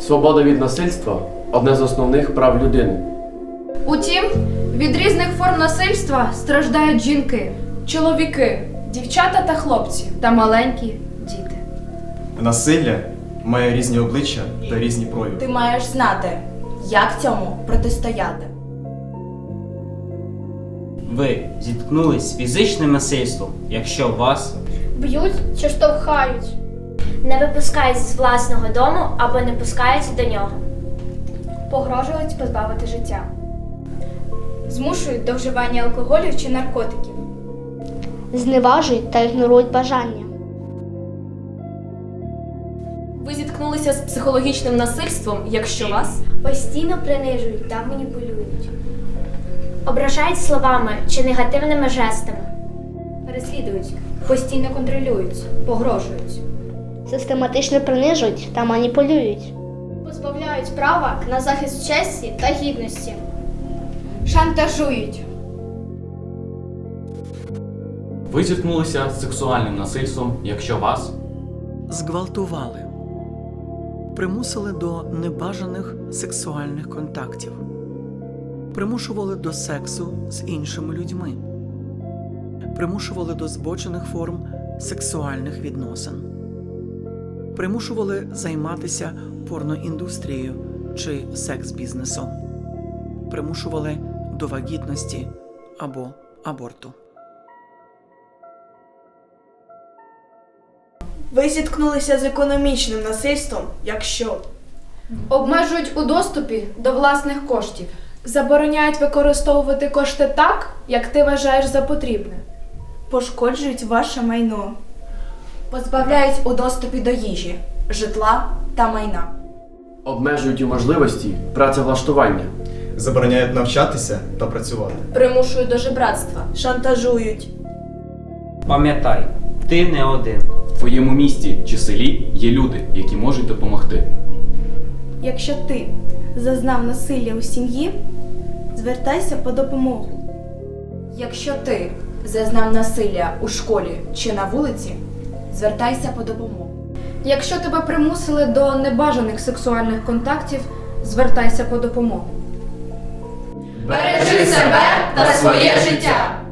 Свобода від насильства одне з основних прав людини. Утім, від різних форм насильства страждають жінки, Чоловіки, дівчата та хлопці. та маленькі діти. Насилля має різні обличчя та різні прояви. Ти маєш знати, як цьому протистояти. Ви зіткнулись з фізичним насильством, якщо вас Б'ють чи штовхають. Не випускають з власного дому або не пускають до нього. Погрожують позбавити життя. Змушують до вживання алкоголю чи наркотиків. зневажують та ігнорують бажання. Ви зіткнулися з психологічним насильством, якщо вас Постійно принижують та маніпулюють. Ображають словами чи негативними жестами. Переслідують, постійно контролюють, погрожують. Систематично принижують та маніпулюють. Позбавляють права на захист честі та гідності. Шантажують. Ви зіткнулися з сексуальним насильством, якщо вас зґвалтували, примусили до небажаних сексуальних контактів, примушували до сексу з іншими людьми, примушували до збочених форм сексуальних відносин, примушували займатися порноіндустрією чи секс-бізнесом, примушували до вагітності або аборту. Ви зіткнулися з економічним насильством, якщо Обмежують у доступі до власних коштів. забороняють використовувати кошти так, як ти вважаєш за потрібне. пошкоджують ваше майно, позбавляють у доступі до їжі, житла та майна. Обмежують у можливості працевлаштування. Забороняють навчатися та працювати. Примушують до жебратства. Шантажують, пам'ятай, ти не один. в твоєму місті чи селі є люди, які можуть допомогти. Якщо ти зазнав насилля у сім'ї, звертайся по допомогу. Якщо ти зазнав насилля у школі чи на вулиці, звертайся по допомогу. Якщо тебе примусили до небажаних сексуальних контактів, звертайся по допомогу. Бережи себе та своє життя.